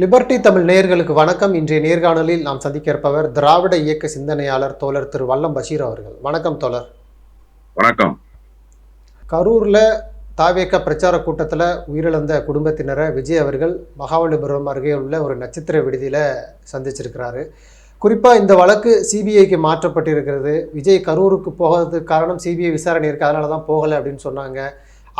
Liberty Tamil நேயர்களுக்கு வணக்கம். இன்றைய நேர்காணலில் நாம் சந்திக்க இருப்பவர் திராவிட இயக்க சிந்தனையாளர் தோழர் திரு வல்லம் பஷீர் அவர்கள். வணக்கம் தோழர். வணக்கம். கரூரில் தாவேக்க பிரச்சார கூட்டத்தில் உயிரிழந்த குடும்பத்தினரை விஜய் அவர்கள் மகாபலிபுரம் அருகே உள்ள ஒரு நட்சத்திர விடுதியில் சந்திச்சிருக்கிறாரு. குறிப்பாக இந்த வழக்கு சிபிஐக்கு மாற்றப்பட்டிருக்கிறது. விஜய் கரூருக்கு போகிறதுக்கு காரணம் சிபிஐ விசாரணை இருக்குது அதனால தான் போகலை அப்படின்னு சொன்னாங்க.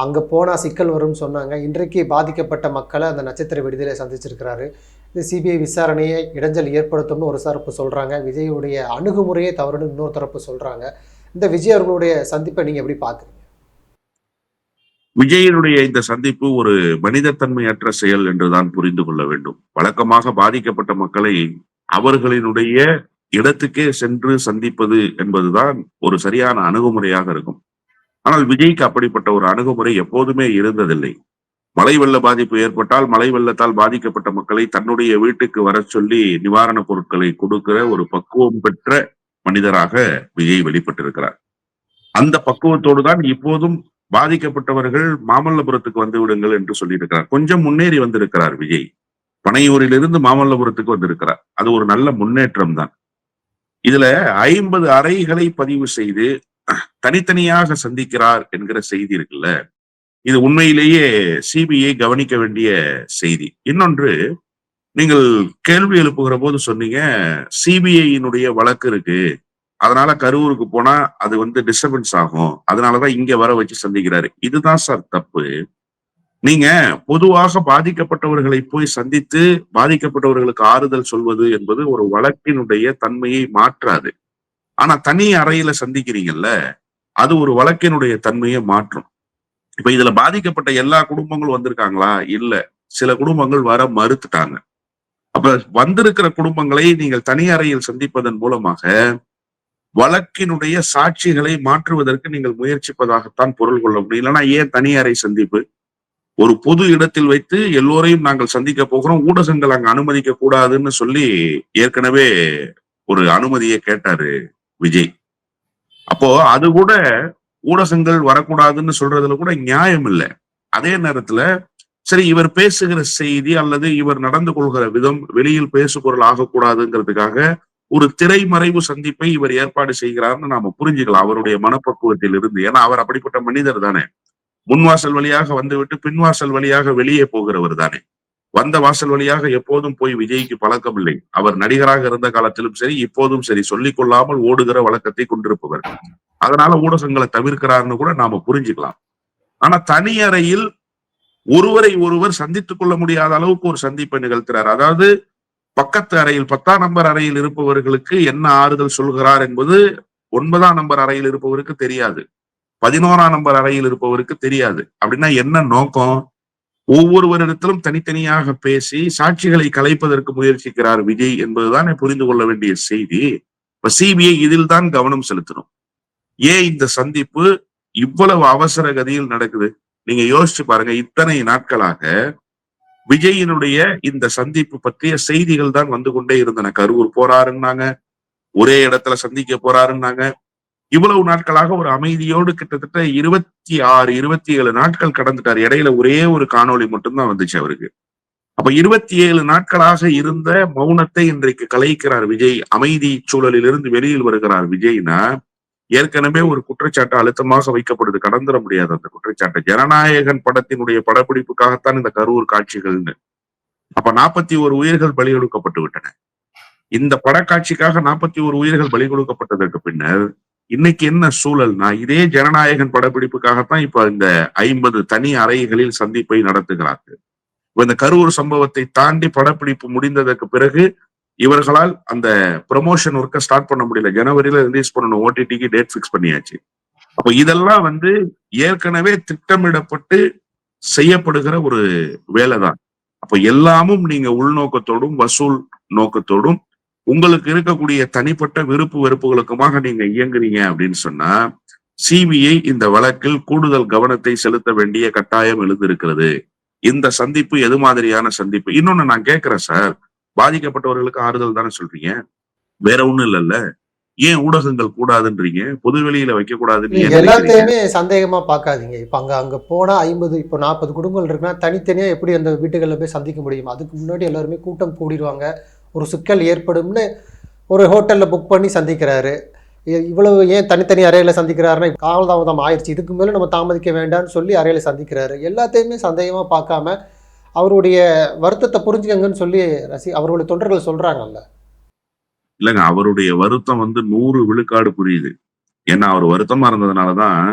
அங்கே போனால் சிக்கல் வரும்னு சொன்னாங்க. இன்றைக்கு பாதிக்கப்பட்ட மக்களை அந்த நட்சத்திர விடுதலை சந்திச்சிருக்கிறாரு. இது சிபிஐ விசாரணையை இடைஞ்சல் ஏற்படுத்தும்னு ஒரு தரப்பு சொல்கிறாங்க விஜயுடைய அணுகுமுறையே தவறுன்னு இன்னொரு தரப்பு சொல்கிறாங்க இந்த விஜய் அவர்களுடைய சந்திப்பை நீங்கள் எப்படி பார்க்குறீங்க? விஜயனுடைய இந்த சந்திப்பு ஒரு மனிதத்தன்மையற்ற செயல் என்றுதான் புரிந்து கொள்ள வேண்டும். வழக்கமாக பாதிக்கப்பட்ட மக்களை அவர்களினுடைய இடத்துக்கே சென்று சந்திப்பது என்பதுதான் ஒரு சரியான அணுகுமுறையாக இருக்கும். ஆனால் விஜய்க்கு அப்படிப்பட்ட ஒரு அணுகுமுறை எப்போதுமே இருந்ததில்லை. மழை வெள்ள பாதிப்பு ஏற்பட்டால் மழை வெள்ளத்தால் பாதிக்கப்பட்ட மக்களை தன்னுடைய வீட்டுக்கு வர சொல்லி நிவாரணப் பொருட்களை கொடுக்கிற ஒரு பக்குவம் பெற்ற மனிதராக விஜய் வெளிப்பட்டிருக்கிறார். அந்த பக்குவத்தோடு தான் இப்போதும் பாதிக்கப்பட்டவர்கள் மாமல்லபுரத்துக்கு வந்து விடுங்கள் என்று சொல்லியிருக்கிறார். கொஞ்சம் முன்னேறி வந்திருக்கிறார் விஜய். பனையூரிலிருந்து மாமல்லபுரத்துக்கு வந்திருக்கிறார். அது ஒரு நல்ல முன்னேற்றம் தான் இதுல ஐம்பது அறைகளை பதிவு செய்து தனித்தனியாக சந்திக்கிறார் என்கிற செய்தி இருக்குல்ல? இது உண்மையிலேயே சிபிஐ கவனிக்க வேண்டிய செய்தி. இன்னொன்று நீங்கள் கேள்வி எழுப்புகிற போது சொன்னீங்க சிபிஐயினுடைய வழக்கு இருக்கு. அதனால கரூருக்கு போனா அது வந்து டிஸ்டர்பன்ஸ் ஆகும். அதனாலதான் இங்க வர வச்சு சந்திக்கிறாரு. இதுதான் சார் தப்பு. நீங்க பொதுவாக பாதிக்கப்பட்டவர்களை போய் சந்தித்து பாதிக்கப்பட்டவர்களுக்கு ஆறுதல் சொல்வது என்பது ஒரு வழக்கினுடைய தன்மையை மாற்றாது. ஆனா தனி அறையில சந்திக்கிறீங்கல்ல அது ஒரு வழக்கினுடைய தன்மையை மாற்றும். இப்ப இதுல பாதிக்கப்பட்ட எல்லா குடும்பங்களும் வந்திருக்காங்களா? இல்ல. சில குடும்பங்கள் வர மறுத்துட்டாங்க. அப்ப வந்திருக்கிற குடும்பங்களை நீங்கள் தனி அறையில் சந்திப்பதன் மூலமாக வழக்கினுடைய சாட்சிகளை மாற்றுவதற்கு நீங்கள் முயற்சிப்பதாகத்தான் பொருள் கொள்ள முடியும். இல்லைன்னா ஏன் தனி அறை சந்திப்பு? ஒரு பொது இடத்தில் வைத்து எல்லோரையும் நாங்கள் சந்திக்க போகிறோம். ஊடகங்கள் அங்க அனுமதிக்க கூடாதுன்னு சொல்லி ஏற்கனவே ஒரு அனுமதியை கேட்டாரு விஜய். அப்போ அது கூட ஊடகங்கள் வரக்கூடாதுன்னு சொல்றதுல கூட நியாயம் இல்லை. அதே நேரத்துல சரி இவர் பேசுகிற செய்தி அல்லது இவர் நடந்து கொள்கிற விதம் வெளியில் பேசுபொருள் ஆகக்கூடாதுங்கிறதுக்காக ஒரு திரைமறைவு சந்திப்பை இவர் ஏற்பாடு செய்கிறார்னு நாம புரிஞ்சுக்கலாம் அவருடைய மனப்பக்குவத்தில் இருந்து. ஏன்னா அவர் அப்படிப்பட்ட மனிதர் தானே. முன்வாசல் வழியாக வந்துவிட்டு பின்வாசல் வழியாக வெளியே போகிறவர் தானே. வந்த வாசல் வழியாக எப்போதும் போய் விஜய்க்கு பழக்கம் இல்லை அவர் நடிகராக இருந்த காலத்திலும் சரி இப்போதும் சரி சொல்லிக் கொள்ளாமல் ஓடுகிற வழக்கத்தை கொண்டிருப்பவர். அதனால ஊடகங்களை தவிர்க்கிறார்னு கூட நாம புரிஞ்சுக்கலாம். ஆனா தனி அறையில் ஒருவரை ஒருவர் சந்தித்துக் கொள்ள முடியாத அளவுக்கு ஒரு சந்திப்பை நிகழ்த்துறார். அதாவது பக்கத்து அறையில் பத்தாம் நம்பர் அறையில் இருப்பவர்களுக்கு என்ன ஆறுதல் சொல்கிறார் என்பது ஒன்பதாம் நம்பர் அறையில் இருப்பவருக்கு தெரியாது. பதினோராம் நம்பர் அறையில் இருப்பவருக்கு தெரியாது. அப்படின்னா என்ன நோக்கம்? ஒவ்வொருவரிடத்திலும் தனித்தனியாக பேசி சாட்சிகளை கலைப்பதற்கு முயற்சிக்கிறார் விஜய் என்பதுதான் புரிந்து கொள்ள வேண்டிய செய்தி. இப்ப சிபிஐ இதில் தான் கவனம் செலுத்தணும். ஏன் இந்த சந்திப்பு இவ்வளவு அவசர கதியில் நடக்குது? நீங்க யோசிச்சு பாருங்க இத்தனை நாட்களாக விஜயினுடைய இந்த சந்திப்பு பற்றிய செய்திகள் தான் வந்து கொண்டே இருந்தன. கரூர் போறாருன்னாங்க ஒரே இடத்துல சந்திக்க போறாருன்னாங்க இவ்வளவு நாட்களாக ஒரு அமைதியோடு கிட்டத்தட்ட இருபத்தி ஆறு இருபத்தி ஏழு நாட்கள் கடந்துட்டார். இடையில ஒரே ஒரு காணொளி மட்டும்தான் வந்துச்சு அவருக்கு. அப்ப இருபத்தி ஏழு நாட்களாக இருந்த மௌனத்தை இன்றைக்கு கலைக்கிறார் விஜய். அமைதி சூழலில் இருந்து வெளியில் வருகிறார் விஜய்னா ஏற்கனவே ஒரு குற்றச்சாட்டு அழுத்தமாக வைக்கப்படுது. கடந்துட முடியாது அந்த குற்றச்சாட்டு. ஜனநாயகன் படத்தினுடைய படப்பிடிப்புக்காகத்தான் இந்த கரூர் காட்சிகள்னு. அப்ப நாற்பத்தி ஒரு உயிர்கள் பலி கொடுக்கப்பட்டு விட்டன. இந்த படக்காட்சிக்காக நாற்பத்தி ஒரு உயிர்கள் பலி கொடுக்கப்பட்டதற்கு பின்னர் இன்னைக்கு என்ன சூழல்னா இதே ஜனநாயகன் படப்பிடிப்புக்காகத்தான் இப்ப இந்த ஐம்பது தனி அறைகளில் சந்திப்பை நடத்துகிறார்கள். இப்ப இந்த கரூர் சம்பவத்தை தாண்டி படப்பிடிப்பு முடிந்ததற்கு பிறகு இவர்களால் அந்த ப்ரொமோஷன் ஒர்க்கை ஸ்டார்ட் பண்ண முடியல. ஜனவரியில ரிலீஸ் பண்ணணும். ஓடிடிக்கு டேட் ஃபிக்ஸ் பண்ணியாச்சு. அப்ப இதெல்லாம் வந்து ஏற்கனவே திட்டமிடப்பட்டு செய்யப்படுகிற ஒரு வேலை தான் அப்ப எல்லாமும் நீங்க உள்நோக்கத்தோடும் வசூல் நோக்கத்தோடும் உங்களுக்கு இருக்கக்கூடிய தனிப்பட்ட விருப்பு வெறுப்புகளுக்குமாக நீங்க இயங்குறீங்க அப்படின்னு சொன்னா சிபிஐ இந்த வழக்கில் கூடுதல் கவனத்தை செலுத்த வேண்டிய கட்டாயம் எழுந்திருக்கிறது. இந்த சந்திப்பு எது மாதிரியான சந்திப்பு? இன்னொன்னு நான் கேட்கிறேன் சார் பாதிக்கப்பட்டவர்களுக்கு ஆறுதல் தானே சொல்றீங்க? வேற ஒண்ணும் இல்லைல்ல. ஏன் ஊடகங்கள் கூடாதுன்றீங்க? பொது வெளியில வைக்க கூடாதுன்னு? எல்லாத்தையுமே சந்தேகமா பார்க்காதீங்க. இப்போ அங்க அங்க போனா ஐம்பது இப்போ நாற்பது குடும்பங்கள் இருக்குன்னா தனித்தனியா எப்படி அந்த வீட்டுகளில் போய் சந்திக்க முடியும்? அதுக்கு முன்னாடி எல்லாருமே கூட்டம் கூடிடுவாங்க. ஒரு சிக்கல் ஏற்படும்னு ஒரு ஹோட்டலில் புக் பண்ணி சந்திக்கிறாரு. இவ்வளவு ஏன் தனித்தனி அறையில் சந்திக்கிறாருன்னா காலதாமதம் ஆயிடுச்சு இதுக்கு மேலே நம்ம தாமதிக்க வேண்டாம்னு சொல்லி அறையில் சந்திக்கிறாரு. எல்லாத்தையுமே சந்தேகமாக பார்க்காம அவருடைய வருத்தத்தை புரிஞ்சுக்கங்கன்னு சொல்லி ரசி அவருடைய தொண்டர்கள் சொல்கிறாங்கல்ல இல்லைங்க அவருடைய வருத்தம் வந்து நூறு விழுக்காடு புரியுது. ஏன்னா அவர் வருத்தமா இருந்ததுனாலதான்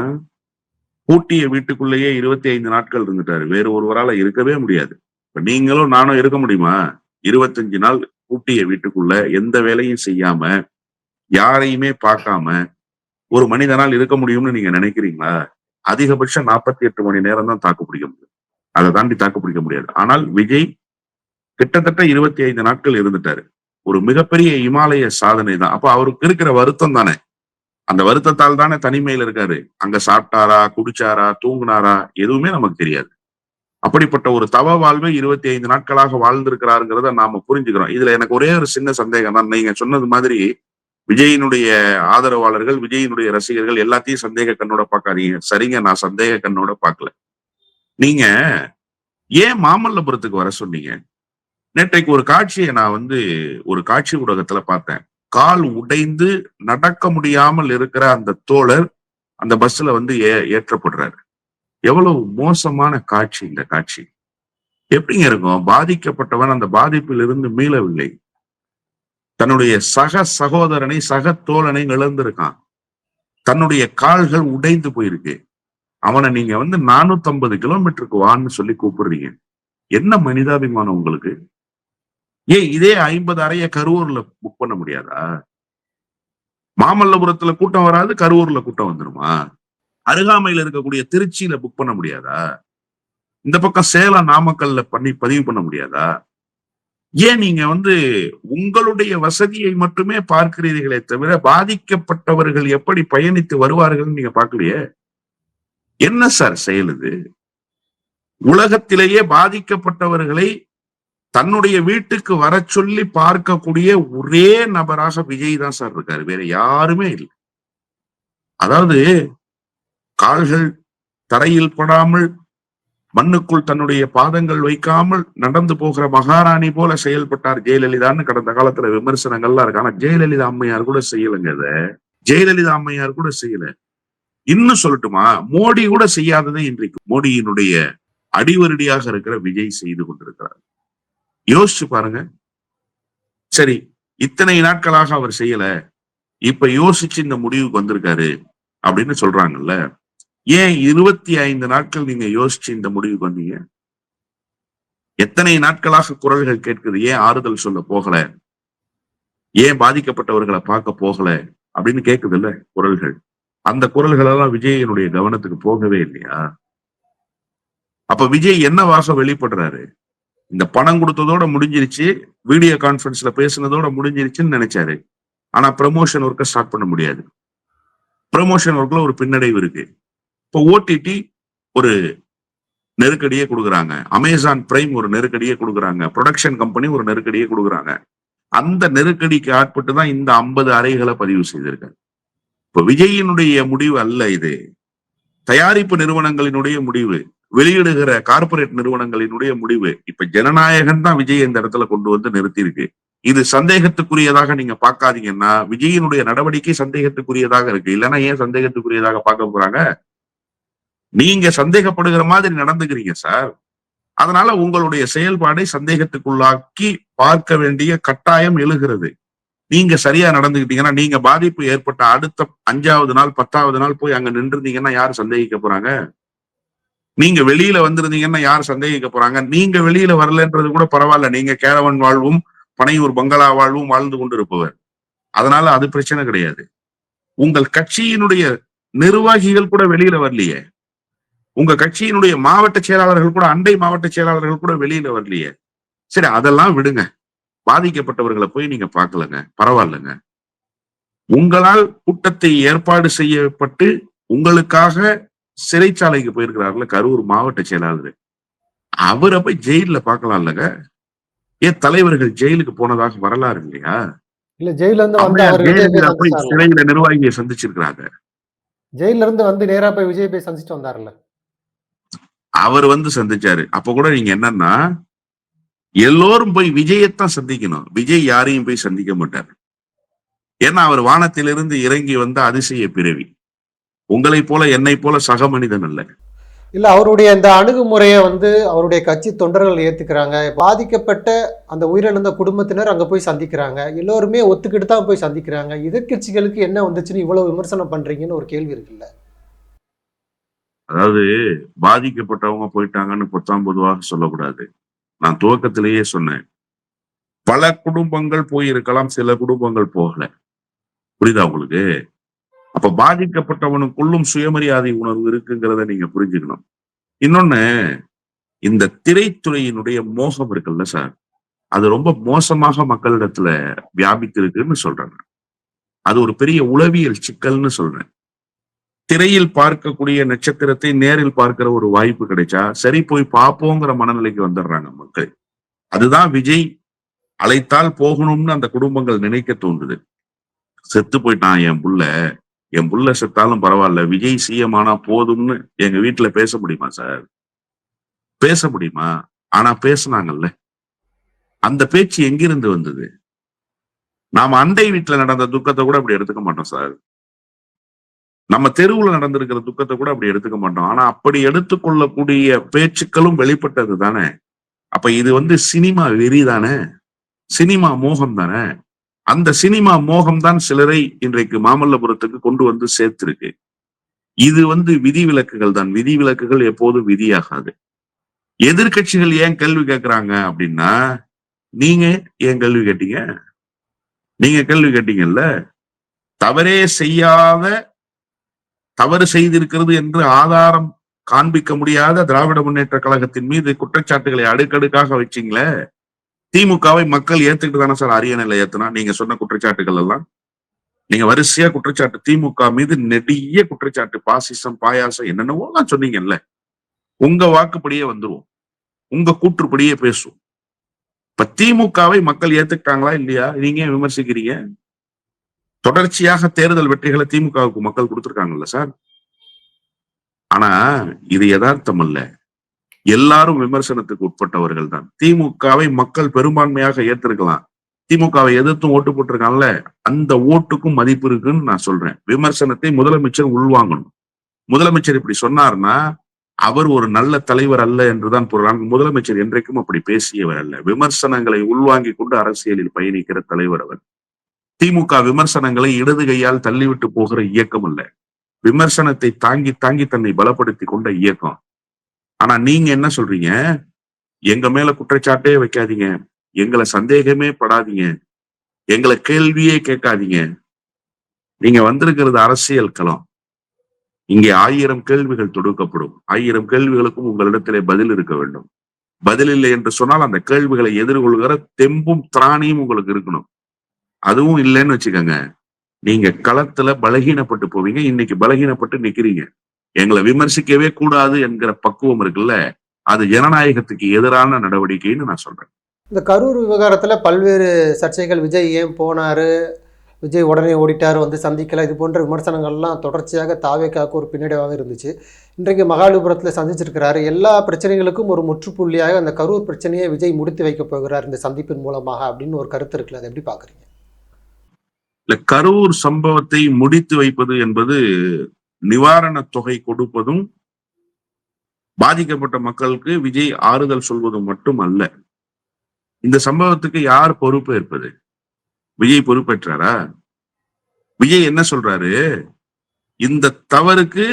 பூட்டிய வீட்டுக்குள்ளேயே இருபத்தி ஐந்து நாட்கள் இருந்துட்டாரு. வேறு ஒருவரால இருக்கவே முடியாது. இப்ப நீங்களும் நானும் இருக்க முடியுமா? இருபத்தஞ்சு நாள் பூட்டிய வீட்டுக்குள்ள எந்த வேலையும் செய்யாம யாரையுமே பார்க்காம ஒரு மனிதனால் இருக்க முடியும்னு நீங்க நினைக்கிறீங்களா? அதிகபட்சம் நாற்பத்தி எட்டு மணி நேரம் தான் தாக்கு பிடிக்க முடியும். அதை தாண்டி தாக்கு பிடிக்க முடியாது. ஆனால் விஜய் கிட்டத்தட்ட இருபத்தி ஐந்து நாட்கள் இருந்துட்டாரு. ஒரு மிகப்பெரிய இமாலய சாதனை தான். அப்ப அவருக்கு இருக்கிற வருத்தம் தானே? அந்த வருத்தத்தால் தானே தனிமையில இருக்காரு. அங்க சாப்பிட்டாரா குடிச்சாரா தூங்குனாரா எதுவுமே நமக்கு தெரியாது. அப்படிப்பட்ட ஒரு தவ வாழ்வை இருபத்தி ஐந்து நாட்களாக வாழ்ந்திருக்கிறாருங்கிறத நாம புரிஞ்சுக்கிறோம். இதுல எனக்கு ஒரே ஒரு சின்ன சந்தேகம் தான். நீங்க சொன்னது மாதிரி விஜயினுடைய ஆதரவாளர்கள் விஜயினுடைய ரசிகர்கள் எல்லாத்தையும் சந்தேக கண்ணோட பார்க்காதீங்க. சரிங்க நான் சந்தேக கண்ணோட பார்க்கல. நீங்க ஏன் மாமல்லபுரத்துக்கு வர சொன்னீங்க? நேற்றைக்கு ஒரு காட்சியை நான் வந்து ஒரு காட்சி ஊடகத்துல பார்த்தேன். கால் உடைந்து நடக்க முடியாமல் இருக்கிற அந்த தோழர் அந்த பஸ்ல வந்து ஏ ஏற்றப்படுறாரு. எவ்வளவு மோசமான காட்சி இந்த காட்சி? எப்படிங்க இருக்கும்? பாதிக்கப்பட்டவன் அந்த பாதிப்பில் இருந்து மீளவில்லை. தன்னுடைய சக சகோதரனை சக தோழனை இழந்திருக்கான். தன்னுடைய கால்கள் உடைந்து போயிருக்கு. அவனை நீங்க வந்து 450 கிலோமீட்டருக்கு வான்னு சொல்லி கூப்பிடுறீங்க. என்ன மனிதாபிமானம் உங்களுக்கு? ஏன் இதே ஐம்பது அறைய கரூர்ல புக் பண்ண முடியாதா? மாமல்லபுரத்துல கூட்டம் வராது கரூர்ல கூட்டம் வந்துருமா? அருகாமையில இருக்கக்கூடிய திருச்சியில புக் பண்ண முடியாதா? இந்த பக்கம் சேலம் நாமக்கல்ல பண்ணி பதிவு பண்ண முடியாதா? ஏன் நீங்க வந்து உங்களுடைய வசதியை மட்டுமே பார்க்கிறீர்களே தவிர பாதிக்கப்பட்டவர்கள் எப்படி பயணித்து வருவார்கள் நீங்க பார்க்கலையே? என்ன சார் செயல் இது? உலகத்திலேயே பாதிக்கப்பட்டவர்களை தன்னுடைய வீட்டுக்கு வர சொல்லி பார்க்கக்கூடிய ஒரே நபராக விஜய் தான் சார் இருக்காரு. வேற யாருமே இல்லை. அதாவது கால்கள் தரையில் படாமல் மண்ணுக்குள் தன்னுடைய பாதங்கள் வைக்காமல் நடந்து போகிற மகாராணி போல செயல்பட்டார் ஜெயலலிதான்னு கடந்த காலத்துல விமர்சனங்கள்லாம் இருக்கு. ஆனா ஜெயலலிதா அம்மையார் கூட செய்யலைங்க இத. ஜெயலலிதா அம்மையார் கூட செய்யல. இன்னும் சொல்லட்டுமா? மோடி கூட செய்யாததை இன்றைக்கு. மோடியினுடைய அடிவருடியாக இருக்கிற விஜய் செய்து கொண்டிருக்கிறார். யோசிச்சு பாருங்க. சரி இத்தனை நாட்களாக அவர் செய்யல. இப்ப யோசிச்சு இந்த முடிவுக்கு வந்திருக்காரு அப்படின்னு சொல்றாங்கல்ல. ஏன் இருபத்தி ஐந்து நாட்கள் நீங்க யோசிச்சு இந்த முடிவு வந்தீங்க எத்தனை நாட்களாக குரல்கள் கேட்குது? ஏன் ஆறுதல் சொல்ல போகல? ஏன் பாதிக்கப்பட்டவர்களை பார்க்க போகல? அப்படின்னு கேட்குது இல்ல குரல்கள். அந்த குரல்கள் எல்லாம் விஜயனுடைய கவனத்துக்கு போகவே இல்லையா? அப்ப விஜய் என்னவாக வெளிப்படுறாரு? இந்த பணம் கொடுத்ததோட முடிஞ்சிருச்சு வீடியோ கான்பரன்ஸ்ல பேசுனதோட முடிஞ்சிருச்சுன்னு நினைச்சாரு. ஆனா ப்ரமோஷன் ஒர்க்கை ஸ்டார்ட் பண்ண முடியாது. ப்ரமோஷன் ஒர்க்ல ஒரு பின்னடைவு இருக்கு. இப்போ ஓடிடி ஒரு நெருக்கடியே கொடுக்குறாங்க. அமேசான் பிரைம் ஒரு நெருக்கடியே கொடுக்குறாங்க. ப்ரொடக்ஷன் கம்பெனி ஒரு நெருக்கடியே கொடுக்குறாங்க. அந்த நெருக்கடிக்கு ஆட்பட்டு தான் இந்த ஐம்பது அறைகளை பதிவு செய்திருக்காங்க. இப்போ விஜயினுடைய முடிவு அல்ல இது. தயாரிப்பு நிறுவனங்களினுடைய முடிவு. வெளியிடுகிற கார்ப்பரேட் நிறுவனங்களினுடைய முடிவு. இப்ப ஜனநாயகன் தான் விஜய் இந்த இடத்துல கொண்டு வந்து நிறுத்தியிருக்கு. இது சந்தேகத்துக்குரியதாக நீங்க பார்க்காதீங்கன்னா விஜயினுடைய நடவடிக்கை சந்தேகத்துக்குரியதாக இருக்கு. இல்லைன்னா ஏன் சந்தேகத்துக்குரியதாக பார்க்க போறாங்க? நீங்க சந்தேகப்படுகிற மாதிரி நடந்துக்கிறீங்க சார். அதனால உங்களுடைய செயல்பாடை சந்தேகத்துக்குள்ளாக்கி பார்க்க வேண்டிய கட்டாயம் எழுகிறது. நீங்க சரியா நடந்துக்கிட்டீங்கன்னா நீங்க பாதிப்பு ஏற்பட்ட அடுத்த அஞ்சாவது நாள் பத்தாவது நாள் போய் அங்க நின்றுருந்தீங்கன்னா யார் சந்தேகிக்க போறாங்க? நீங்க வெளியில வந்திருந்தீங்கன்னா யார் சந்தேகிக்க போறாங்க? நீங்க வெளியில வரலன்றது கூட பரவாயில்ல. நீங்க கேரவன் வாழ்வும் பனையூர் பங்களா வாழ்வும் வாழ்ந்து கொண்டு இருப்பவர் அதனால அது பிரச்சனை கிடையாது. உங்கள் கட்சியினுடைய நிர்வாகிகள் கூட வெளியில வரலையே. உங்க கட்சியினுடைய மாவட்ட செயலாளர்கள் கூட அண்டை மாவட்ட செயலாளர்கள் கூட வெளியில வரலையே. சரி அதெல்லாம் விடுங்க. பாதிக்கப்பட்டவர்களை போய் நீங்க பார்க்கலங்க. பரவாயில்லைங்க. உங்களால் கூட்டத்தை ஏற்பாடு செய்யப்பட்டு உங்களுக்காக சிறைச்சாலைக்கு போயிருக்கிறார்ல கரூர் மாவட்ட செயலாளர். அவரை போய் ஜெயில பார்க்கலாம் இல்லைங்க? ஏன் தலைவர்கள் ஜெயிலுக்கு போனதாக வரலாறு இல்லையா? இல்ல ஜெயில இருந்து சிறையில நிர்வாகியை சந்திச்சிருக்கிறாங்க. ஜெயில இருந்து வந்து நேரா போய் விஜய் போய் சந்திச்சுட்டு வந்தாருல்ல. அவர் வந்து சந்திச்சாரு. அப்ப கூட நீங்க என்னன்னா எல்லோரும் போய் விஜயத்தான் சந்திக்கணும். விஜய் யாரையும் போய் சந்திக்க மாட்டார். ஏன்னா அவர் வானத்திலிருந்து இறங்கி வந்த அதிசய பிறவி. உங்களை போல என்னை போல சக மனிதன் அல்ல. இல்ல அவருடைய இந்த அணுகுமுறையை வந்து அவருடைய கட்சி தொண்டர்கள் ஏத்துக்கிறாங்க. பாதிக்கப்பட்ட அந்த உயிரிழந்த குடும்பத்தினர் அங்க போய் சந்திக்கிறாங்க. எல்லோருமே ஒத்துக்கிட்டு தான் போய் சந்திக்கிறாங்க. எதிர்க்கட்சிகளுக்கு என்ன வந்துச்சுன்னு இவ்வளவு விமர்சனம் பண்றீங்கன்னு ஒரு கேள்வி இருக்குல்ல. அதாவது பாதிக்கப்பட்டவங்க போயிட்டாங்கன்னு பொத்தாம் பொதுவாக சொல்லக்கூடாது. நான் துவக்கத்திலேயே சொன்னேன். பல குடும்பங்கள் போயிருக்கலாம் சில குடும்பங்கள் போகல. புரியுதா உங்களுக்கு? அப்ப பாதிக்கப்பட்டவனுக்குள்ளும் சுயமரியாதை உணர்வு இருக்குங்கிறத நீங்க புரிஞ்சுக்கணும். இன்னொன்னு இந்த திரைத்துறையினுடைய மோகம் இருக்குல்ல சார்? அது ரொம்ப மோசமாக மக்களிடத்துல வியாபித்திருக்குன்னு சொல்றேன் அது ஒரு பெரிய உளவியல் சிக்கல்னு சொல்றேன். திரையில் பார்க்கக்கூடிய நட்சத்திரத்தை நேரில் பார்க்கிற ஒரு வாய்ப்பு கிடைச்சா சரி போய் பார்ப்போங்கிற மனநிலைக்கு வந்துடுறாங்க மக்கள். அதுதான் விஜய் அழைத்தால் போகணும்னு அந்த குடும்பங்கள் நினைக்க தோன்றுது. செத்து போயிட்டான் என் புள்ள. என் புள்ள செத்தாலும் பரவாயில்ல. விஜய் சிஎம் ஆனா போதும்னு எங்க வீட்டுல பேச முடியுமா சார்? பேச முடியுமா? ஆனா பேசுனாங்கல்ல. அந்த பேச்சு எங்கிருந்து வந்தது? நாம அண்டை வீட்டுல நடந்த துக்கத்தை கூட அப்படி எடுத்துக்க மாட்டோம் சார். நம்ம தெருவுல நடந்திருக்கிற துக்கத்தை கூட அப்படி எடுத்துக்க மாட்டோம். ஆனா அப்படி எடுத்துக்கொள்ளக்கூடிய பேச்சுக்களும் வெளிப்பட்டது தானே? அப்ப இது வந்து சினிமா வெறி தானே? சினிமா மோகம் தானே? அந்த சினிமா மோகம் தான் சிலரை இன்றைக்கு மாமல்லபுரத்துக்கு கொண்டு வந்து சேர்த்திருக்கு. இது வந்து விதிவிலக்குகள் தான். விதிவிலக்குகள் எப்போதும் விதியாகாது. எதிர்க்கட்சிகள் ஏன் கேள்வி கேட்கிறாங்க அப்படின்னா நீங்க ஏன் கேள்வி கேட்டீங்க? நீங்க கேள்வி கேட்டீங்கல்ல? தவறே செய்யாத தவறு செய்திருக்கிறது என்று ஆதாரம் காண்பிக்க முடியாத திராவிட முன்னேற்ற கழகத்தின் மீது குற்றச்சாட்டுகளை அடுக்கடுக்காக வச்சிங்களே. திமுகவை மக்கள் ஏத்துக்கிட்டு தானே சார் அரியணையில ஏத்துனா? நீங்க சொன்ன குற்றச்சாட்டுகள் எல்லாம். நீங்க வரிசையா குற்றச்சாட்டு. திமுக மீது நெடிய குற்றச்சாட்டு. பாசிசம் பாயாசம் என்னென்னவோலாம் சொன்னீங்கல்ல. உங்க வாக்குப்படியே வந்துருவோம் உங்க கூற்றுப்படியே பேசுவோம் இப்ப திமுகவை மக்கள் ஏத்துக்கிட்டாங்களா இல்லையா? நீங்க ஏன் விமர்சிக்கிறீங்க? தொடர்ச்சியாக தேர்தல் வெற்றிகளை திமுகவுக்கு மக்கள் கொடுத்திருக்காங்கல்ல சார். ஆனா இது யதார்த்தம் அல்ல. எல்லாரும் விமர்சனத்துக்கு உட்பட்டவர்கள் தான். திமுகவை மக்கள் பெரும்பான்மையாக ஏத்திருக்கலாம். திமுகவை எதிர்த்தும் ஓட்டு போட்டிருக்காங்கல்ல அந்த ஓட்டுக்கும் மதிப்பு இருக்குன்னு நான் சொல்றேன். விமர்சனத்தை முதலமைச்சர் உள்வாங்கணும். முதலமைச்சர் இப்படி சொன்னார்னா அவர் ஒரு நல்ல தலைவர் அல்ல என்றுதான் பொருள். முதலமைச்சர் என்றைக்கும் அப்படி பேசியவர் அல்ல. விமர்சனங்களை உள்வாங்கி கொண்டு அரசியலில் பயணிக்கிற தலைவர் அவர். திமுக விமர்சனங்களை இடது கையால் தள்ளிவிட்டு போகிற இயக்கம் அல்ல. விமர்சனத்தை தாங்கி தாங்கி தன்னை பலப்படுத்தி கொண்ட இயக்கம். ஆனா நீங்க என்ன சொல்றீங்க? எங்க மேல குற்றச்சாட்டே வைக்காதீங்க. எங்களை சந்தேகமே படாதீங்க. எங்களை கேள்வியே கேட்காதீங்க. நீங்க வந்திருக்கிறது அரசியல் களம். இங்கே ஆயிரம் கேள்விகள் தொடுக்கப்படும். ஆயிரம் கேள்விகளுக்கும் உங்களிடத்திலே பதில் இருக்க வேண்டும். பதில் இல்லை என்று சொன்னால் அந்த கேள்விகளை எதிர்கொள்கிற தெம்பும் திராணியும் உங்களுக்கு இருக்கணும். அதுவும் இல்லைன்னு வச்சுக்கோங்க. நீங்க களத்துல பலகீனப்பட்டு போவீங்க. இன்னைக்கு பலகீனப்பட்டு நிக்கிறீங்க. எங்களை விமர்சிக்கவே கூடாது என்கிற பக்குவம் இருக்குல்ல அது ஜனநாயகத்துக்கு எதிரான நடவடிக்கைன்னு நான் சொல்றேன். இந்த கரூர் விவகாரத்துல பல்வேறு சர்ச்சைகள். விஜய் ஏன் போனாரு? விஜய் உடனே ஓடிட்டார் வந்து சந்திக்கல. இது போன்ற விமர்சனங்கள்லாம் தொடர்ச்சியாக தாவேக்காக்கு ஒரு பின்னடைவாக இருந்துச்சு. இன்றைக்கு மகாலிபுரத்தில் சந்திச்சிருக்கிறாரு. எல்லா பிரச்சனைகளுக்கும் ஒரு முற்றுப்புள்ளியாக அந்த கரூர் பிரச்சனையை விஜய் முடித்து வைக்க போகிறார் இந்த சந்திப்பின் மூலமாக அப்படின்னு ஒரு கருத்து இருக்குல்ல அதை எப்படி பார்க்குறீங்க இல்ல கரூர் சம்பவத்தை முடித்து வைப்பது என்பது நிவாரண தொகை கொடுப்பதும் பாதிக்கப்பட்ட மக்களுக்கு விஜய் ஆறுதல் சொல்வதும் மட்டும் அல்ல. இந்த சம்பவத்துக்கு யார் பொறுப்பு ஏற்பது? விஜய் பொறுப்பேற்றாரா? விஜய் என்ன சொல்றாரு? இந்த தவறுக்கு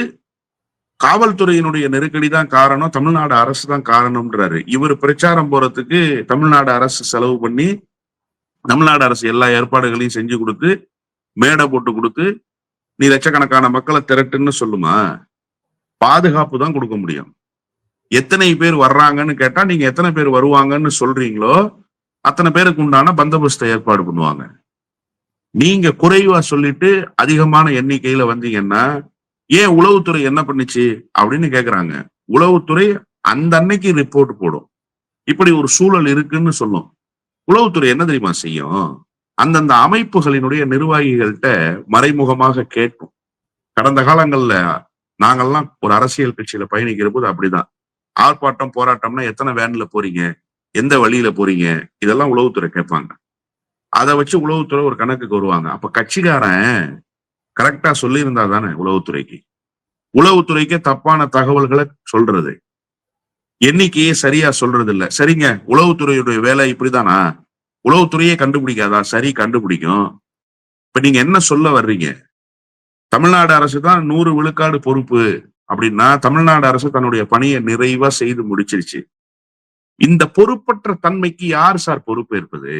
காவல்துறையினுடைய நெருக்கடி தான் காரணம் தமிழ்நாடு அரசு தான் காரணம்ன்றாரு. இவர் பிரச்சாரம் போறதுக்கு தமிழ்நாடு அரசு செலவு பண்ணி தமிழ்நாடு அரசு எல்லா ஏற்பாடுகளையும் செஞ்சு கொடுத்து மேடை போட்டு கொடுத்து நீ லட்சக்கணக்கான மக்களை திரட்டுன்னு சொல்லுமா? பாதுகாப்பு தான் கொடுக்க முடியும். எத்தனை பேர் வர்றாங்கன்னு கேட்டா நீங்க எத்தனை பேர் வருவாங்கன்னு சொல்றீங்களோ அத்தனை பேருக்கு உண்டான பந்தோபஸ்தை ஏற்பாடு பண்ணுவாங்க. நீங்க குறைவா சொல்லிட்டு அதிகமான எண்ணிக்கையில வந்தீங்கன்னா ஏன் உளவுத்துறை என்ன பண்ணுச்சு அப்படின்னு கேக்குறாங்க. உளவுத்துறை அந்த அன்னைக்கு ரிப்போர்ட் போடும். இப்படி ஒரு சூழல் இருக்குன்னு சொல்லும். உளவுத்துறை என்ன தெரியுமா செய்யும்? அந்தந்த அமைப்புகளினுடைய நிர்வாகிகள்கிட்ட மறைமுகமாக கேட்கும். கடந்த காலங்கள்ல நாங்கெல்லாம் ஒரு அரசியல் கட்சியில பயணிக்கிற போது அப்படிதான். ஆர்ப்பாட்டம் போராட்டம்னா எத்தனை வேன்ல போறீங்க? எந்த வழியில போறீங்க? இதெல்லாம் உளவுத்துறை கேட்பாங்க. அதை வச்சு உளவுத்துறை ஒரு கணக்குக்கு வருவாங்க அப்ப கட்சிக்காரன் கரெக்டா சொல்லியிருந்தா தானே உளவுத்துறைக்கு. உளவுத்துறைக்கே தப்பான தகவல்களை சொல்றது. எண்ணிக்கையே சரியா சொல்றது இல்ல சரிங்க உளவுத்துறையுடைய வேலை இப்படிதானா? உளவுத்துறையே கண்டுபிடிக்காதா? சரி கண்டுபிடிக்கும். இப்ப நீங்க என்ன சொல்ல வர்றீங்க? தமிழ்நாடு அரசு தான் நூறு விழுக்காடு பொறுப்பு அப்படின்னா தமிழ்நாடு அரசு தன்னுடைய பணியை நிறைவா செய்து முடிச்சிருச்சு. இந்த பொறுப்பற்ற தன்மைக்கு யார் சார் பொறுப்பேற்பது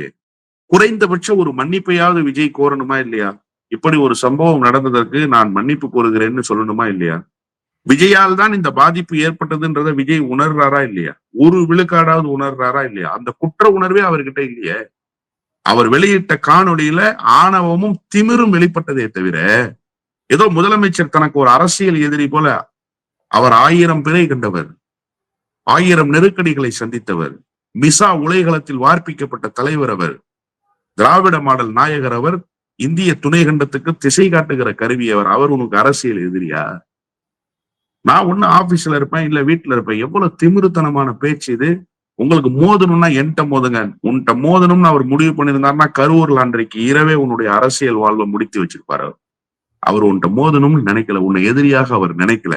குறைந்தபட்ச ஒரு மன்னிப்பையாவது விஜய் கோரணுமா இல்லையா? இப்படி ஒரு சம்பவம் நடந்ததற்கு நான் மன்னிப்பு கோருகிறேன்னு சொல்லணுமா இல்லையா? விஜயால் தான் இந்த பாதிப்பு ஏற்பட்டதுன்றத விஜய் உணர்றாரா இல்லையா? ஒரு விழுக்காடாவது உணர்றாரா இல்லையா? அந்த குற்ற உணர்வே அவர்கிட்ட இல்லையே. அவர் வெளியிட்ட காணொளியில ஆணவமும் திமிரும் வெளிப்பட்டதே தவிர ஏதோ முதலமைச்சர் தனக்கு ஒரு அரசியல் எதிரி போல அவர் ஆயிரம் பிறை கண்டவர் ஆயிரம் நெருக்கடிகளை சந்தித்தவர் மிசா உலைகளத்தில் வார்ப்பிக்கப்பட்ட தலைவர் அவர் திராவிட மாடல் நாயகர் அவர் இந்திய துணை கண்டத்துக்கு திசை காட்டுகிற கருவி அவர் அவர் உனக்கு அரசியல் எதிரியா? நான் ஒண்ணு ஆபீஸ்ல இருப்பேன் இல்ல வீட்டுல இருப்பேன். எவ்வளவு திமிருத்தனமான பேச்சு இது. உங்களுக்கு மோதணும்னா என்கிட்ட மோதுங்க. உன்கிட்ட மோதணும்னு அவர் முடிவு பண்ணியிருந்தாருன்னா கரூர்ல அன்றைக்கு இரவே உன்னுடைய அரசியல் வாழ்வை முடித்து வச்சிருப்பாரு அவர். அவர் உன்கிட்ட மோதணும்னு நினைக்கல. உன்னை எதிரியாக அவர் நினைக்கல.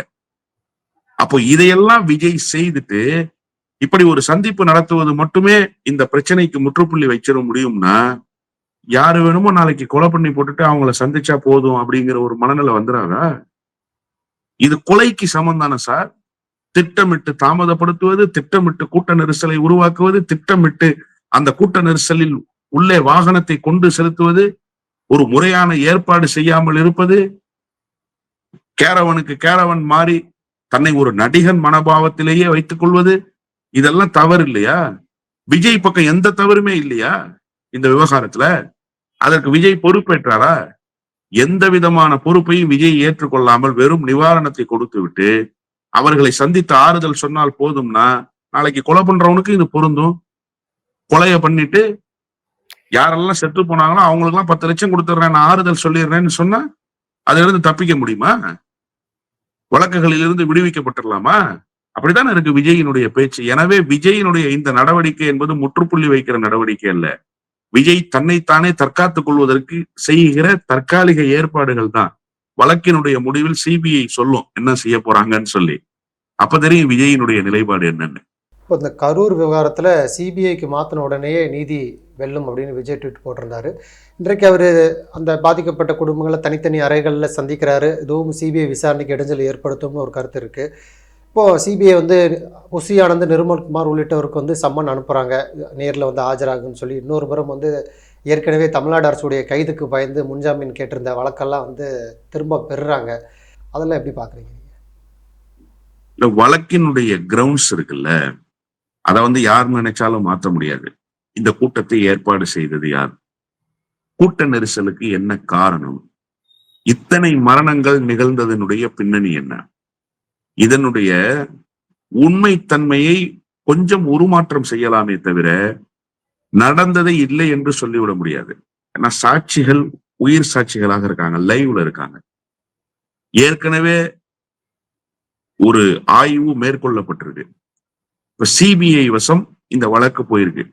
அப்போ இதையெல்லாம் விஜய் செய்துட்டு இப்படி ஒரு சந்திப்பு நடத்துவது மட்டுமே இந்த பிரச்சனைக்கு முற்றுப்புள்ளி வச்சிட முடியும்னா யாரு வேணுமோ நாளைக்கு கொலை பண்ணி போட்டுட்டு அவங்கள சந்திச்சா போதும் அப்படிங்கிற ஒரு மனநிலை வந்துடாதா? இது கொலைக்கு சமம் தானே சார். திட்டமிட்டு தாமதப்படுத்துவது திட்டமிட்டு கூட்ட நெரிசலை உருவாக்குவது திட்டமிட்டு அந்த கூட்ட நெரிசலில் உள்ளே வாகனத்தை கொண்டு செலுத்துவது ஒரு முறையான ஏற்பாடு செய்யாமல் இருப்பது கேரவனுக்கு கேரவன் மாறி தன்னை ஒரு நடிகன் மனோபாவத்திலேயே வைத்துக் கொள்வது இதெல்லாம் தவறு இல்லையா? விஜய் பக்கம் எந்த தவறுமே இல்லையா? இந்த விவகாரத்துல? அதற்கு விஜய் பொறுப்பேற்றாரா? எந்த விதமான பொறுப்பையும் விஜய் ஏற்றுக்கொள்ளாமல் வெறும் நிவாரணத்தை கொடுத்து விட்டு அவர்களை சந்தித்து ஆறுதல் சொன்னால் போதும்னா நாளைக்கு கொலை பண்றவனுக்கு இது பொருந்தும். கொலைய பண்ணிட்டு யாரெல்லாம் செத்து போனாங்களோ அவங்களுக்கு எல்லாம் பத்து லட்சம் கொடுத்துட்றேன் நான் ஆறுதல் சொல்லிடுறேன்னு சொன்னா அதுல இருந்து தப்பிக்க முடியுமா? வழக்குகளில் இருந்து விடுவிக்கப்பட்டுடலாமா? அப்படித்தானே இருக்கு விஜயினுடைய பேச்சு. எனவே விஜயினுடைய இந்த நடவடிக்கை என்பது முற்றுப்புள்ளி வைக்கிற நடவடிக்கை அல்ல. விஜய் தன்னைத்தானே தற்காத்துக் கொள்வதற்கு செய்கிற தற்காலிக ஏற்பாடுகள் தான். வழக்கினுடைய முடிவில் சிபிஐ சொல்லும் என்ன செய்ய போறாங்கன்னு சொல்லி. அப்ப தெரியும் விஜயினுடைய நிலைப்பாடு என்னன்னு. இப்போ இந்த கரூர் விவகாரத்தில் சிபிஐக்கு மாற்றின உடனேயே நீதி வெல்லும் அப்படின்னு விஜய் ட்வீட் போட்டிருந்தாரு. இன்றைக்கு அவர் அந்த பாதிக்கப்பட்ட குடும்பங்களை தனித்தனி அறைகளில் சந்திக்கிறாரு. இதுவும் சிபிஐ விசாரணைக்கு இடைஞ்சல் ஏற்படுத்தும்னு ஒரு கருத்து இருக்குது இப்போது சிபிஐ வந்து புசி ஆனந்த் நிர்மல்குமார் உள்ளிட்டவருக்கு வந்து சம்மன் அனுப்புகிறாங்க நேரில் வந்து ஆஜராகுன்னு சொல்லி இன்னொரு புறம் வந்து ஏற்கனவே தமிழ்நாடு அரசுடைய கைதுக்கு பயந்து முன்ஜாமீன் கேட்டிருந்த வழக்கெல்லாம் வந்து திரும்ப பெறுறாங்க. அதெல்லாம் எப்படி பார்க்குறீங்க இந்த வழக்கினுடைய கிரவுண்ட்ஸ் இருக்குல்ல அதை வந்து யார் நினைச்சாலும் மாற்ற முடியாது. இந்த கூட்டத்தை ஏற்பாடு செய்தது யார்? கூட்ட நெரிசலுக்கு என்ன காரணம்? இத்தனை மரணங்கள் நிகழ்ந்ததனுடைய பின்னணி என்ன? இதனுடைய உண்மைத்தன்மையை கொஞ்சம் உருமாற்றம் செய்யலாமே தவிர நடந்ததை இல்லை என்று சொல்லிவிட முடியாது. ஏன்னா சாட்சிகள் உயிர் சாட்சிகளாக இருக்காங்க லைவ்ல இருக்காங்க. ஏற்கனவே ஒரு ஆய்வு மேற்கொள்ளப்பட்டிருக்கு. இப்ப சிபிஐ வசம் இந்த வழக்கு போயிருக்கு.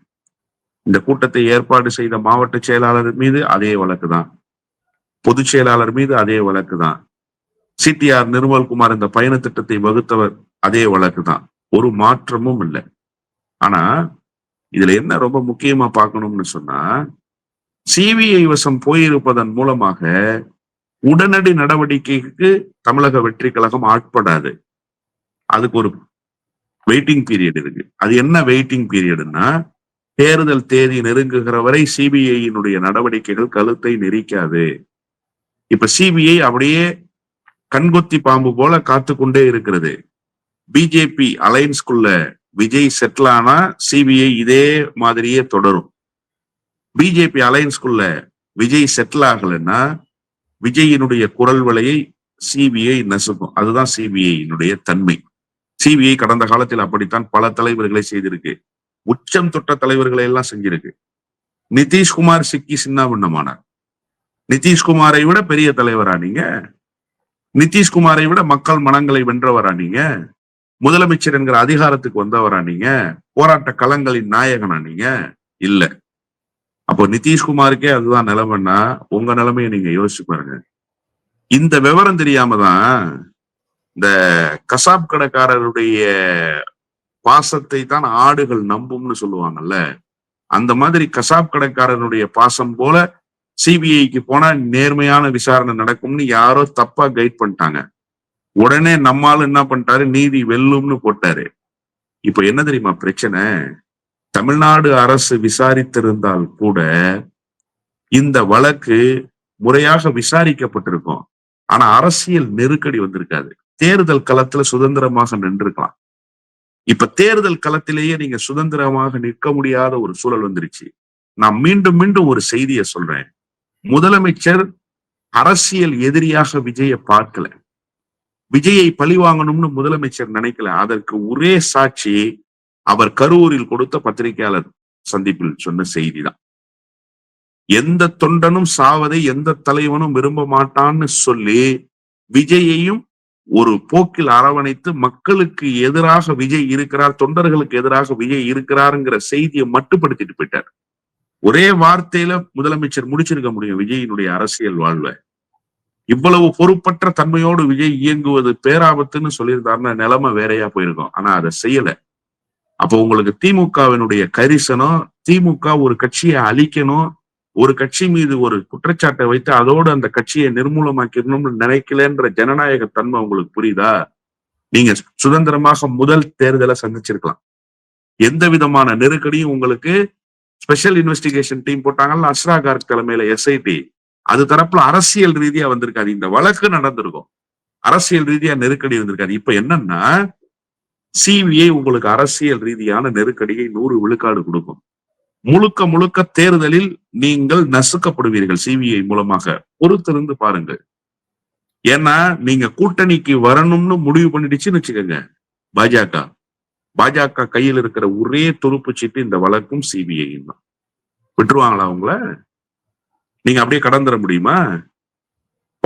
இந்த கூட்டத்தை ஏற்பாடு செய்த மாவட்ட செயலாளர் மீது அதே வழக்கு தான் பொதுச் செயலாளர் மீது அதே வழக்கு தான் சிடிஆர் நிர்மல்குமார் இந்த பயண திட்டத்தை வகுத்தவர் அதே வழக்கு தான் ஒரு மாற்றமும் இல்லை. ஆனா இதுல என்ன ரொம்ப முக்கியமா பார்க்கணும்னு சொன்னா சிபிஐ வசம் போயிருப்பதன் மூலமாக உடனடி நடவடிக்கைக்கு தமிழக வெற்றி கழகம் ஆட்படாது. அதுக்கு ஒரு வெயிட்டிங் பீரியட் இருக்கு. அது என்ன வெயிட்டிங் பீரியட்னா தேர்தல் தேதி நெருங்குகிற வரை சிபிஐயினுடைய நடவடிக்கைகள் கழுத்தை நெரிக்காது. இப்ப சிபிஐ அப்படியே கண்கொத்தி பாம்பு போல காத்து கொண்டே இருக்கிறது பிஜேபி அலைன்ஸ்குள்ள விஜய் செட்டில் ஆனா சிபிஐ இதே மாதிரியே தொடரும். பிஜேபி அலைன்ஸ்குள்ள விஜய் செட்டில் ஆகலைன்னா விஜயினுடைய குரல் வலையை சிபிஐ நசுக்கும். அதுதான் சிபிஐயினுடைய தன்மை. சிபிஐ கடந்த காலத்தில் அப்படித்தான் பல தலைவர்களை செய்திருக்கு. உச்சம் தொட்ட தலைவர்களை எல்லாம் செஞ்சிருக்கு. நிதிஷ்குமார் சிக்கி சின்ன பின்னமானார் நிதிஷ்குமாரை விட பெரிய தலைவரா நீங்க? நிதிஷ்குமாரை விட மக்கள் மனங்களை வென்றவரா நீங்க? முதலமைச்சர் என்கிற அதிகாரத்துக்கு வந்தவரா நீங்க? போராட்ட களங்களின் நாயகனா நீங்க? இல்ல. அப்போ நிதிஷ்குமாருக்கே அதுதான் நிலைமைன்னா உங்க நிலைமையை நீங்க யோசிச்சு பாருங்க. இந்த விவரம் தெரியாம தான் இந்த கசாப் கடைக்காரருடைய பாசத்தை தான் ஆடுகள் நம்பும்னு சொல்லுவாங்கல்ல அந்த மாதிரி கசாப் கடைக்காரனுடைய பாசம் போல சிபிஐக்கு போனா நேர்மையான விசாரணை நடக்கும்னு யாரோ தப்பா கைட் பண்ணிட்டாங்க. உடனே நம்மால என்ன பண்ணிட்டாரு? நீதி வெல்லும்னு போட்டாரு. இப்ப என்ன தெரியுமா பிரச்சனை? தமிழ்நாடு அரசு விசாரித்திருந்தால் கூட இந்த வழக்கு முறையாக விசாரிக்கப்பட்டிருக்கும். ஆனா அரசியல் நெருக்கடி வந்திருக்காது. தேர்தல் களத்துல சுதந்திரமாக நின்றுக்கலாம். இப்ப தேர்தல் களத்திலேயே நீங்க சுதந்திரமாக நிற்க முடியாத ஒரு சூழல் வந்துருச்சு. நான் மீண்டும் மீண்டும் ஒரு செய்தியை சொல்றேன். முதலமைச்சர் அரசியல் எதிரியாக விஜய பார்க்கல. விஜயை பழி வாங்கணும்னு முதலமைச்சர் நினைக்கல. அதற்கு ஒரே சாட்சி அவர் கரூரில் கொடுத்த பத்திரிகையாளர் சந்திப்பில் சொன்ன செய்திதான். எந்த தொண்டனும் சாவதை எந்த தலைவனும் விரும்ப மாட்டான்னு சொல்லி விஜயையும் ஒரு போக்கில் அரவணைத்து மக்களுக்கு எதிராக விஜய் இருக்கிறார் தொண்டர்களுக்கு எதிராக விஜய் இருக்கிறாருங்கிற செய்தியை மட்டுப்படுத்திட்டு போயிட்டார். ஒரே வார்த்தையில முதலமைச்சர் முடிச்சிருக்க முடியும் விஜயினுடைய அரசியல் வாழ்வை. இவ்வளவு பொறுப்பற்ற தன்மையோடு விஜய் இயங்குவது பேராபத்துன்னு சொல்லியிருந்தாருன்னா நிலைமை வேறையா போயிருக்கும். ஆனா அதை செய்யல. அப்போ உங்களுக்கு திமுகவினுடைய கரிசனம் திமுக ஒரு கட்சியை அழிக்கணும் ஒரு கட்சி மீது ஒரு குற்றச்சாட்டை வைத்து அதோடு அந்த கட்சியை நிர்மூலமாக்கிடணும்னு நினைக்கலன்ற ஜனநாயக தன்மை உங்களுக்கு புரியுதா? நீங்க சுதந்திரமாக முதல் தேர்தலை சந்திச்சிருக்கலாம். எந்த விதமான நெருக்கடியும் உங்களுக்கு ஸ்பெஷல் இன்வெஸ்டிகேஷன் டீம் போட்டாங்கல்ல அஸ்ரா கார்க் தலைமையில எஸ்ஐடி அது தரப்புல அரசியல் ரீதியா வந்திருக்காது இந்த வழக்கு நடந்திருக்கும். அரசியல் ரீதியா நெருக்கடி இருந்திருக்காது இப்ப என்னன்னா சிபிஐ உங்களுக்கு அரசியல் ரீதியான நெருக்கடியை நூறு விழுக்காடு கொடுக்கும். முழுக்க முழுக்க தேர்தலில் நீங்கள் நசுக்கப்படுவீர்கள் சிபிஐ மூலமாக. பொறுத்திருந்து பாருங்கள். ஏன்னா நீங்க கூட்டணிக்கு வரணும்னு முடிவு பண்ணிடுச்சுன்னு வச்சுக்கோங்க. பாஜக. பாஜக கையில் இருக்கிற ஒரே துருப்பு சீட்டு இந்த வழக்கும் சிபிஐயும் தான். விட்டுருவாங்களா அவங்கள? நீங்க அப்படியே கடந்துட முடியுமா?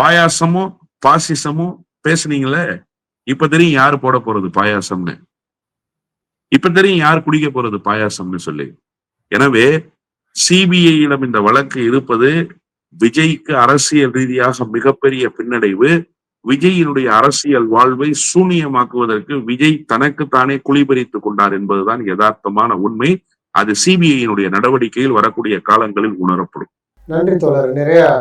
பாயாசமும் பாசிசமும் பேசுனீங்களே இப்ப தெரியும் யாரு போட போறது பாயாசம்னு. இப்ப தெரியும் யார் குடிக்க போறது பாயாசம்னு சொல்லி. எனவே சிபிஐயிடம் இந்த வழக்கு இருப்பது விஜய்க்கு அரசியல் ரீதியாக மிகப்பெரிய பின்னடைவு விஜயினுடைய அரசியல் வாழ்வை சூனியமாக்குவதற்கு விஜய் தனக்குத்தானே குளிபறித்துக் கொண்டார் என்பதுதான் யதார்த்தமான உண்மை. அது சிபிஐயினுடைய நடவடிக்கையில் வரக்கூடிய காலங்களில் உணரப்படும். நன்றி தோழர். நிறைய